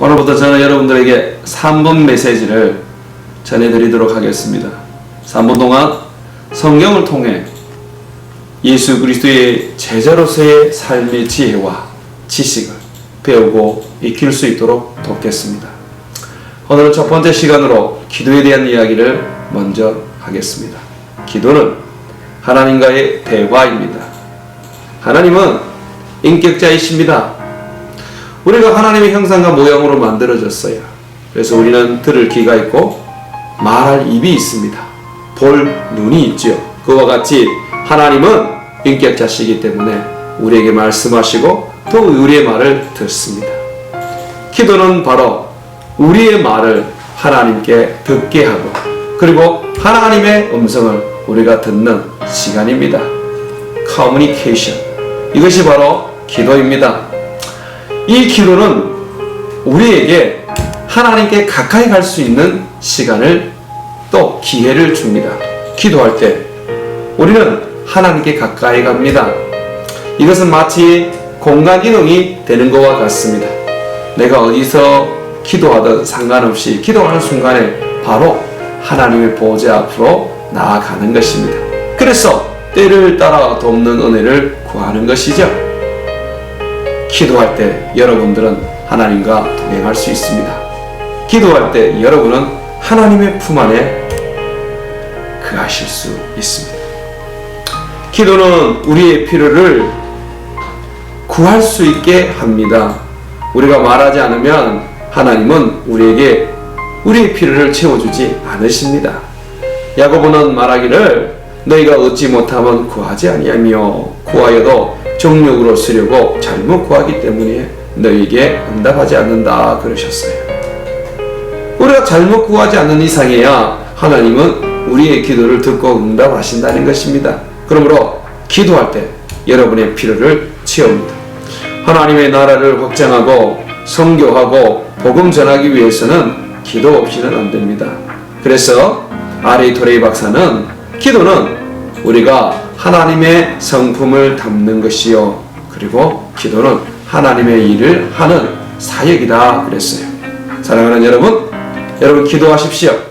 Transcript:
오늘부터 저는 여러분들에게 3분 메시지를 전해드리도록 하겠습니다. 3분 동안 성경을 통해 예수 그리스도의 제자로서의 삶의 지혜와 지식을 배우고 익힐 수 있도록 돕겠습니다. 오늘 첫 번째 시간으로 기도에 대한 이야기를 먼저 하겠습니다. 기도는 하나님과의 대화입니다. 하나님은 인격자이십니다. 우리가 하나님의 형상과 모양으로 만들어졌어요. 그래서 우리는 들을 귀가 있고 말할 입이 있습니다. 볼 눈이 있죠. 그와 같이 하나님은 인격자시기 때문에 우리에게 말씀하시고 또 우리의 말을 듣습니다. 기도는 바로 우리의 말을 하나님께 듣게 하고 그리고 하나님의 음성을 우리가 듣는 시간입니다. 커뮤니케이션 이것이 바로 기도입니다. 이 기도는 우리에게 하나님께 가까이 갈 수 있는 시간을 또 기회를 줍니다. 기도할 때 우리는 하나님께 가까이 갑니다. 이것은 마치 공간 이동이 되는 것과 같습니다. 내가 어디서 기도하든 상관없이 기도하는 순간에 바로 하나님의 보좌 앞으로 나아가는 것입니다. 그래서 때를 따라 돕는 은혜를 구하는 것이죠. 기도할 때 여러분들은 하나님과 동행할 수 있습니다. 기도할 때 여러분은 하나님의 품 안에 그하실 수 있습니다. 기도는 우리의 필요를 구할 수 있게 합니다. 우리가 말하지 않으면 하나님은 우리에게 우리의 필요를 채워주지 않으십니다. 야고보는 말하기를 너희가 얻지 못하면 구하지 아니하며 구하여도 정욕으로 쓰려고 잘못 구하기 때문에 너희에게 응답하지 않는다 그러셨어요. 우리가 잘못 구하지 않는 이상이야 하나님은 우리의 기도를 듣고 응답하신다는 것입니다. 그러므로 기도할 때 여러분의 필요를 채웁니다. 하나님의 나라를 확장하고 성교하고 복음 전하기 위해서는 기도 없이는 안 됩니다. 그래서 아리 토레이 박사는 기도는 우리가 하나님의 성품을 담는 것이요. 그리고 기도는 하나님의 일을 하는 사역이다 그랬어요. 사랑하는 여러분, 여러분 기도하십시오.